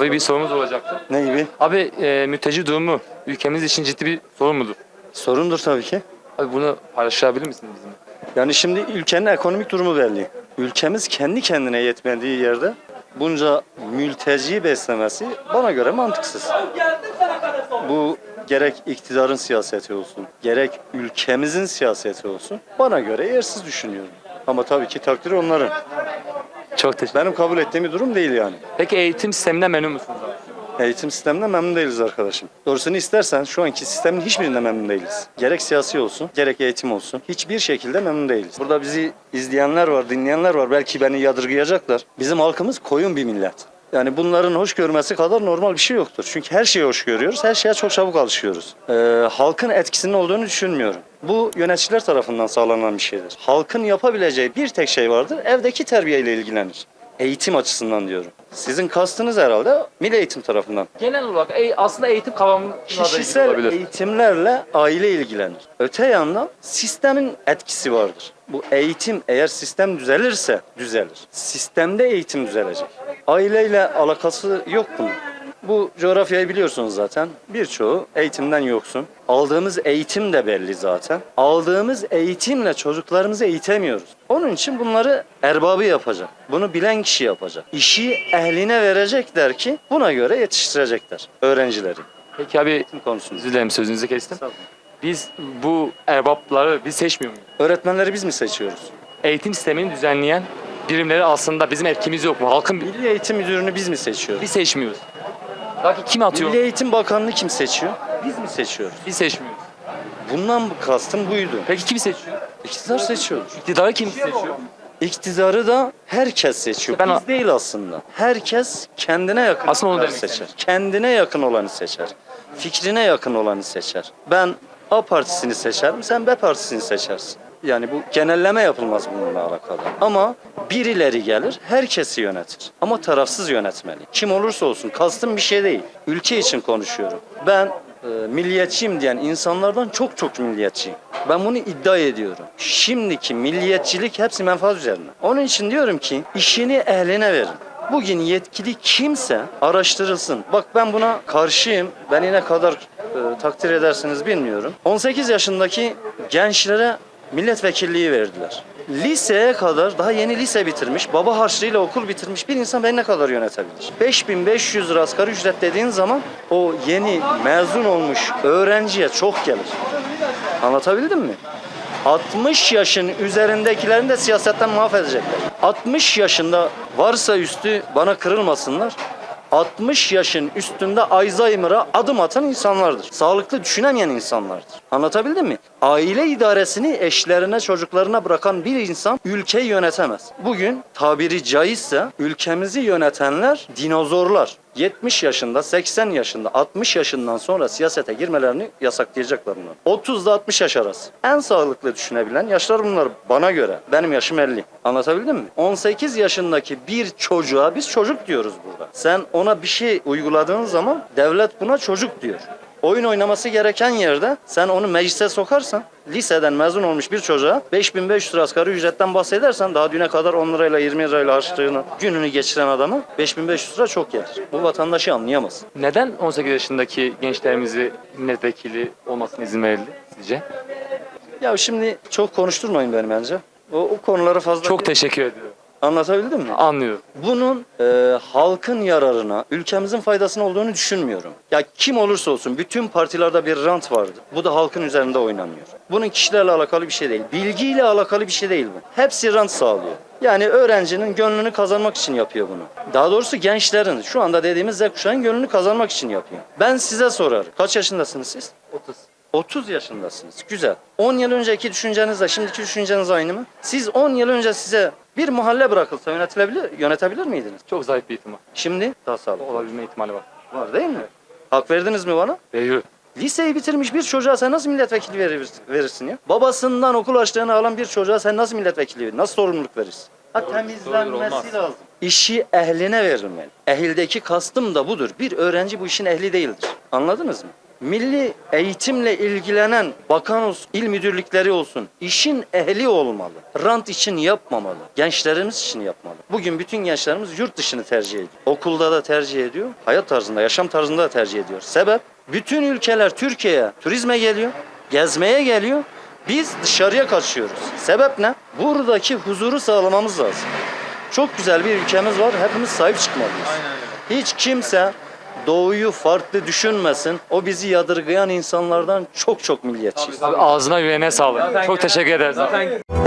Abi bir sorumuz olacaktı. Ne gibi? Abi e, mülteci durumu ülkemiz için ciddi bir sorun mudur? Sorundur tabii ki. Abi bunu paylaşabilir misiniz bizimle? Yani şimdi ülkenin ekonomik durumu belli. Ülkemiz kendi kendine yetmediği yerde bunca mülteci beslemesi bana göre mantıksız. Bu gerek iktidarın siyaseti olsun, gerek ülkemizin siyaseti olsun bana göre yersiz düşünüyorum. Ama tabii ki takdir onların. Çok teşekkür Benim kabul ettiğim bir durum değil yani. Peki eğitim sisteminden memnun musunuz? Eğitim sisteminden memnun değiliz arkadaşım. Doğrusunu istersen şu anki sistemin hiçbirinden memnun değiliz. Gerek siyasi olsun, gerek eğitim olsun. Hiçbir şekilde memnun değiliz. Burada bizi izleyenler var, dinleyenler var. Belki beni yadırgayacaklar. Bizim halkımız koyun bir millet. Yani bunların hoş görmesi kadar normal bir şey yoktur. Çünkü her şeye hoş görüyoruz, her şeye çok çabuk alışıyoruz. Ee, halkın etkisinin olduğunu düşünmüyorum. Bu yöneticiler tarafından sağlanan bir şeydir. Halkın yapabileceği bir tek şey vardır, evdeki terbiyeyle ilgilenir. Eğitim açısından diyorum. Sizin kastınız herhalde milli eğitim tarafından. Genel olarak e- aslında eğitim kavramı Kişisel eğitimlerle aile ilgilenir. Öte yandan sistemin etkisi vardır. Bu eğitim eğer sistem düzelirse düzelir. Sistemde eğitim düzelecek. Aileyle alakası yok bunun. Bu coğrafyayı biliyorsunuz zaten. Birçoğu eğitimden yoksun. Aldığımız eğitim de belli zaten. Aldığımız eğitimle çocuklarımızı eğitemiyoruz. Onun için bunları erbabı yapacak. Bunu bilen kişi yapacak. İşi ehline verecekler ki buna göre yetiştirecekler öğrencileri. Peki abi konusunda. özür dilerim sözünüzü kestim. Biz bu erbapları biz seçmiyor muyuz? Öğretmenleri biz mi seçiyoruz? Eğitim sistemini düzenleyen birimleri aslında bizim etkimiz yok mu? Halkın Milli Eğitim Müdürünü biz mi seçiyoruz? biz seçmiyoruz. Belki kim atıyor? Milli Eğitim Bakanlığı kim seçiyor? Biz mi seçiyoruz? Biz seçmiyoruz. Bundan bu kastım buydu. Peki kim seçiyor? İktidar seçiyordur. İktidarı kim seçiyor? İktidarı da herkes seçiyor. Ben- Biz değil aslında. Herkes kendine yakın Aslında onu olanı demek seçer. Kendine yakın olanı seçer. Fikrine yakın olanı seçer. Ben A partisini seçerim, sen B partisini seçersin. Yani bu genelleme yapılmaz bununla alakalı. Ama birileri gelir, herkesi yönetir. Ama tarafsız yönetmeli. Kim olursa olsun, kastım bir şey değil. Ülke için konuşuyorum. Ben e, milliyetçiyim diyen insanlardan çok çok milliyetçiyim. Ben bunu iddia ediyorum. Şimdiki milliyetçilik hepsi menfaat üzerine. Onun için diyorum ki işini ehline verin. Bugün yetkili kimse araştırılsın. Bak ben buna karşıyım. Beni ne kadar e, takdir edersiniz bilmiyorum. 18 yaşındaki gençlere milletvekilliği verdiler. Liseye kadar daha yeni lise bitirmiş, baba harçlığıyla okul bitirmiş bir insan beni ne kadar yönetebilir? 5500 lira asgari ücret dediğin zaman o yeni mezun olmuş öğrenciye çok gelir. Anlatabildim mi? 60 yaşın üzerindekilerini de siyasetten mahvedecekler. 60 yaşında varsa üstü bana kırılmasınlar. 60 yaşın üstünde Alzheimer'a adım atan insanlardır. Sağlıklı düşünemeyen insanlardır. Anlatabildim mi? Aile idaresini eşlerine, çocuklarına bırakan bir insan ülkeyi yönetemez. Bugün tabiri caizse ülkemizi yönetenler dinozorlar. 70 yaşında, 80 yaşında, 60 yaşından sonra siyasete girmelerini yasaklayacaklar bunlar. 30 ile 60 yaş arası. En sağlıklı düşünebilen yaşlar bunlar bana göre. Benim yaşım 50. Anlatabildim mi? 18 yaşındaki bir çocuğa biz çocuk diyoruz burada. Sen ona bir şey uyguladığın zaman devlet buna çocuk diyor. Oyun oynaması gereken yerde sen onu meclise sokarsan liseden mezun olmuş bir çocuğa 5500 lira asgari ücretten bahsedersen daha düne kadar 10 lirayla 20 lirayla harçlığını gününü geçiren adama 5500 lira çok gelir. Bu vatandaşı anlayamaz. Neden 18 yaşındaki gençlerimizi milletvekili olmasına izin verildi sizce? Ya şimdi çok konuşturmayın beni bence. O, o konuları fazla Çok teşekkür ediyorum. Anlatabildim mi? Anlıyorum. Bunun e, halkın yararına, ülkemizin faydasına olduğunu düşünmüyorum. Ya kim olursa olsun bütün partilerde bir rant vardı. Bu da halkın üzerinde oynanıyor. Bunun kişilerle alakalı bir şey değil. Bilgiyle alakalı bir şey değil bu. Hepsi rant sağlıyor. Yani öğrencinin gönlünü kazanmak için yapıyor bunu. Daha doğrusu gençlerin, şu anda dediğimiz Z kuşağın gönlünü kazanmak için yapıyor. Ben size sorarım. Kaç yaşındasınız siz? 30. 30 yaşındasınız. Güzel. 10 yıl önceki düşüncenizle şimdiki düşünceniz aynı mı? Siz 10 yıl önce size bir mahalle bırakılsa yönetilebilir, yönetebilir miydiniz? Çok zayıf bir ihtimal. Şimdi daha sağlıklı. Olabilme ihtimali var. Var değil mi? Hak verdiniz mi bana? Veriyor. Liseyi bitirmiş bir çocuğa sen nasıl milletvekili verir, verirsin ya? Babasından okul harçlığını alan bir çocuğa sen nasıl milletvekili? Nasıl sorumluluk verirsin? Ha temizlenmesi lazım. İşi ehline verilmeli. Ehildeki kastım da budur. Bir öğrenci bu işin ehli değildir. Anladınız mı? Milli eğitimle ilgilenen bakan olsun, il müdürlükleri olsun, işin ehli olmalı. Rant için yapmamalı. Gençlerimiz için yapmalı. Bugün bütün gençlerimiz yurt dışını tercih ediyor. Okulda da tercih ediyor. Hayat tarzında, yaşam tarzında da tercih ediyor. Sebep? Bütün ülkeler Türkiye'ye turizme geliyor, gezmeye geliyor. Biz dışarıya kaçıyoruz. Sebep ne? Buradaki huzuru sağlamamız lazım. Çok güzel bir ülkemiz var. Hepimiz sahip çıkmalıyız. Hiç kimse doğuyu farklı düşünmesin. O bizi yadırgayan insanlardan çok çok milliyetçiyiz. Abi ağzına yüreğine sağlık. Çok teşekkür ederiz. abi.